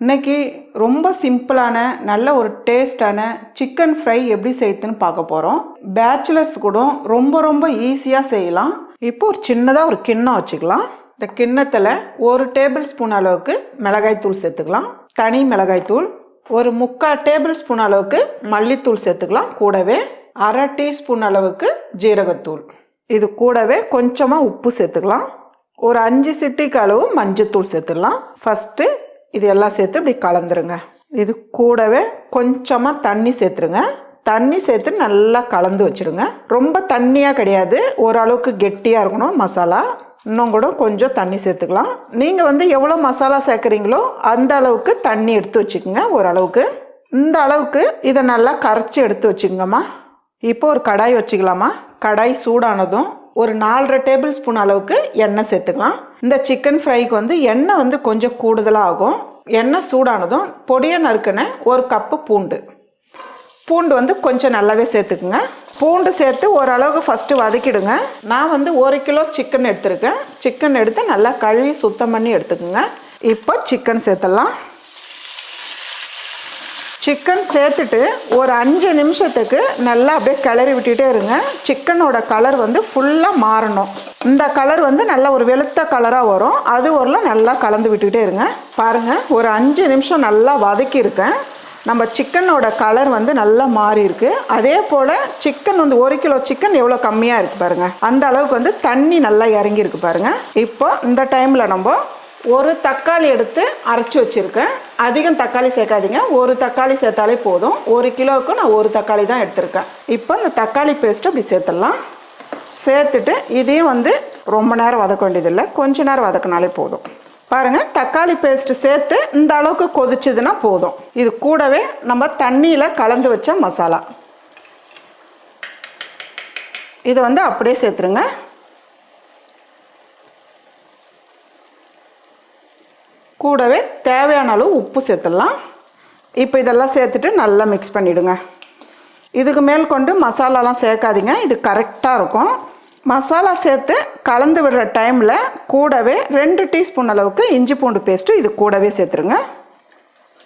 இன்னைக்கு ரொம்ப சிம்பிளான நல்ல ஒரு டேஸ்டான சிக்கன் ஃப்ரை எப்படி செய்யுதுன்னு பார்க்க போகிறோம் பேச்சுலர்ஸ் கூட ரொம்ப ரொம்ப ஈஸியாக செய்யலாம். இப்போ ஒரு சின்னதாக ஒரு கிண்ணம் வச்சுக்கலாம். இந்த கிண்ணத்தில் ஒரு டேபிள் ஸ்பூன் அளவுக்கு மிளகாய்த்தூள் சேர்த்துக்கலாம். தனி மிளகாய்த்தூள் ஒரு முக்கால் டேபிள் ஸ்பூன் அளவுக்கு மல்லித்தூள் சேர்த்துக்கலாம். கூடவே அரை டீஸ்பூன் அளவுக்கு ஜீரகத்தூள். இது கூடவே கொஞ்சமாக உப்பு சேர்த்துக்கலாம். ஒரு அஞ்சு சிட்டிக்கு அளவு மஞ்சத்தூள் சேர்த்துடலாம் ஃபஸ்ட்டு இது எல்லாம் சேர்த்து இப்படி கலந்துருங்க. இது கூடவே கொஞ்சமாக தண்ணி சேர்த்துருங்க. தண்ணி சேர்த்து நல்லா கலந்து வச்சுடுங்க. ரொம்ப தண்ணியாக கிடையாது. ஓரளவுக்கு கெட்டியாக இருக்கணும் மசாலா. இன்னும் கூட கொஞ்சம் தண்ணி சேர்த்துக்கலாம். நீங்கள் வந்து எவ்வளோ மசாலா சேர்க்குறீங்களோ அந்த அளவுக்கு தண்ணி எடுத்து வச்சுக்கோங்க ஓரளவுக்கு. இந்த அளவுக்கு இதை நல்லா கரைச்சி எடுத்து வச்சுக்கோங்கம்மா. இப்போ ஒரு கடாய் வச்சுக்கலாமா? கடாய் சூடானதும் ஒரு நாலரை டேபிள் ஸ்பூன் அளவுக்கு எண்ணெய் சேர்த்துக்கலாம். இந்த சிக்கன் ஃப்ரைக்கு வந்து எண்ணெய் வந்து கொஞ்சம் கூடுதலாக ஆகும் எண்ணெய் சூடானதும் பொடியை நறுக்கின ஒரு கப்பு பூண்டு. பூண்டு வந்து கொஞ்சம் நல்லாவே சேர்த்துக்குங்க. பூண்டு சேர்த்து ஓரளவுக்கு ஃபஸ்ட்டு வதக்கிடுங்க. நான் வந்து ஒரு கிலோ சிக்கன் எடுத்திருக்கேன். சிக்கன் எடுத்து நல்லா கழுவி சுத்தம் பண்ணி எடுத்துக்கோங்க. இப்போ சிக்கன் சேர்த்துடலாம். சிக்கன் சேர்த்துட்டு ஒரு அஞ்சு நிமிஷத்துக்கு நல்லா அப்படியே கிளறி விட்டுட்டே இருங்க. சிக்கனோட கலர் வந்து ஃபுல்லாக மாறணும். இந்த கலர் வந்து நல்ல ஒரு வெளுத்த கலராக வரும். அது வரலாம் நல்லா கலந்து விட்டுக்கிட்டே இருங்க. பாருங்கள் ஒரு அஞ்சு நிமிஷம் நல்லா வதக்கியிருக்கேன். நம்ம சிக்கனோட கலர் வந்து நல்லா மாறி இருக்கு அதே போல் சிக்கன் வந்து ஒரு கிலோ சிக்கன் எவ்வளோ கம்மியாக இருக்குது பாருங்கள் அந்த அளவுக்கு வந்து தண்ணி நல்லா இறங்கியிருக்கு பாருங்கள் இப்போ இந்த டைமில் நம்ம ஒரு தக்காளி எடுத்து அரைச்சி வச்சுருக்கேன். அதிகம் தக்காளி சேர்க்காதீங்க. ஒரு தக்காளி சேர்த்தாலே போதும். ஒரு கிலோவுக்கு நான் ஒரு தக்காளி தான் எடுத்திருக்கேன். இப்போ இந்த தக்காளி பேஸ்ட்டு அப்படி சேர்த்துடலாம். சேர்த்துட்டு இதையும் வந்து ரொம்ப நேரம் வதக்க வேண்டியதில்லை. கொஞ்ச நேரம் வதக்கினாலே போதும். பாருங்கள் தக்காளி பேஸ்ட்டு சேர்த்து இந்த அளவுக்கு கொதிச்சதுன்னா போதும். இது கூடவே நம்ம தண்ணியில் கலந்து வச்ச மசாலா. இதை வந்து அப்படியே சேர்த்துருங்க. கூடவே தேவையான அளவு உப்பு சேர்த்துடலாம். இப்போ இதெல்லாம் சேர்த்துட்டு நல்லா மிக்ஸ் பண்ணிவிடுங்க இதுக்கு மேல் கொண்டு மசாலாலாம் சேர்க்காதீங்க. இது கரெக்டாக இருக்கும். மசாலா சேர்த்து கலந்து விடுற டைமில் கூடவே ரெண்டு டீஸ்பூன் அளவுக்கு இஞ்சி பூண்டு பேஸ்ட்டு இது கூடவே சேர்த்துருங்க.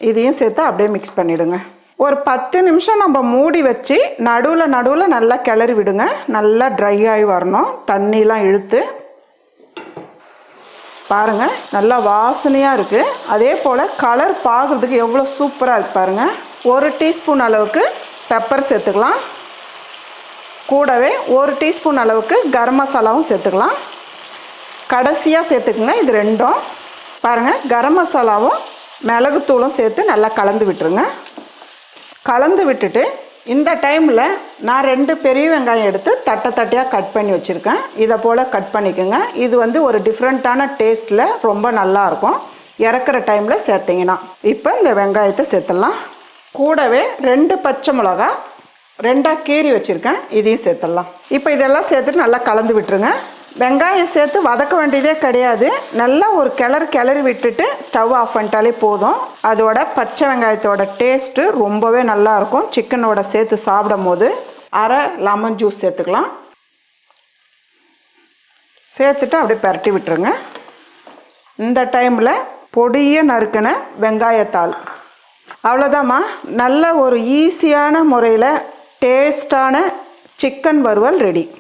இதையும் சேர்த்து அப்படியே மிக்ஸ் பண்ணிவிடுங்க ஒரு பத்து நிமிஷம் நம்ம மூடி வச்சு நடுவில் நடுவில் நல்லா கிளறி விடுங்க. நல்லா ட்ரை ஆகி வரணும். தண்ணிலாம் இழுத்து பாருங்கள் நல்லா வாசனையாக இருக்குது அதே போல் கலர் பார்க்குறதுக்கு எவ்வளோ சூப்பராக இருக்குது பாருங்கள் ஒரு டீஸ்பூன் அளவுக்கு பெப்பர் சேர்த்துக்கலாம். கூடவே ஒரு டீஸ்பூன் அளவுக்கு கரம் மசாலாவும் சேர்த்துக்கலாம். கடைசியாக சேர்த்துக்குங்க இது ரெண்டும். பாருங்கள் கரம் மசாலாவும் மிளகுத்தூளும் சேர்த்து நல்லா கலந்து விட்டுருங்க. கலந்து விட்டுட்டு இந்த டைமில் நான் ரெண்டு பெரிய வெங்காயம் எடுத்து தட்டை தட்டையாக கட் பண்ணி வச்சுருக்கேன். இதை போல் கட் பண்ணிக்கோங்க. இது வந்து ஒரு டிஃப்ரெண்ட்டான டேஸ்ட்டில் ரொம்ப நல்லாயிருக்கும் இறக்குற டைமில் சேர்த்திங்கன்னா. இப்போ இந்த வெங்காயத்தை சேர்த்துடலாம். கூடவே ரெண்டு பச்சை மிளகா ரெண்டாக கீறி வச்சுருக்கேன். இதையும் சேர்த்துடலாம். இப்போ இதெல்லாம் சேர்த்துட்டு நல்லா கலந்து விட்டுருங்க. வெங்காயம் சேர்த்து வதக்க வேண்டியதே கிடையாது. நல்லா ஒரு கிளறு கிளறி விட்டுட்டு ஸ்டவ் ஆஃப் பண்ணிட்டாலே போதும். அதோட பச்சை வெங்காயத்தோட டேஸ்ட்டு ரொம்பவே நல்லாயிருக்கும் சிக்கனோட சேர்த்து சாப்பிடும் போது அரை லெமன் ஜூஸ் சேர்த்துக்கலாம். சேர்த்துட்டு அப்படியே பரட்டி விட்டுருங்க. இந்த டைமில் பொடிய நறுக்கின வெங்காயத்தாள். அவ்வளோதாம்மா நல்ல ஒரு ஈஸியான முறையில் டேஸ்டான சிக்கன் வறுவல் ரெடி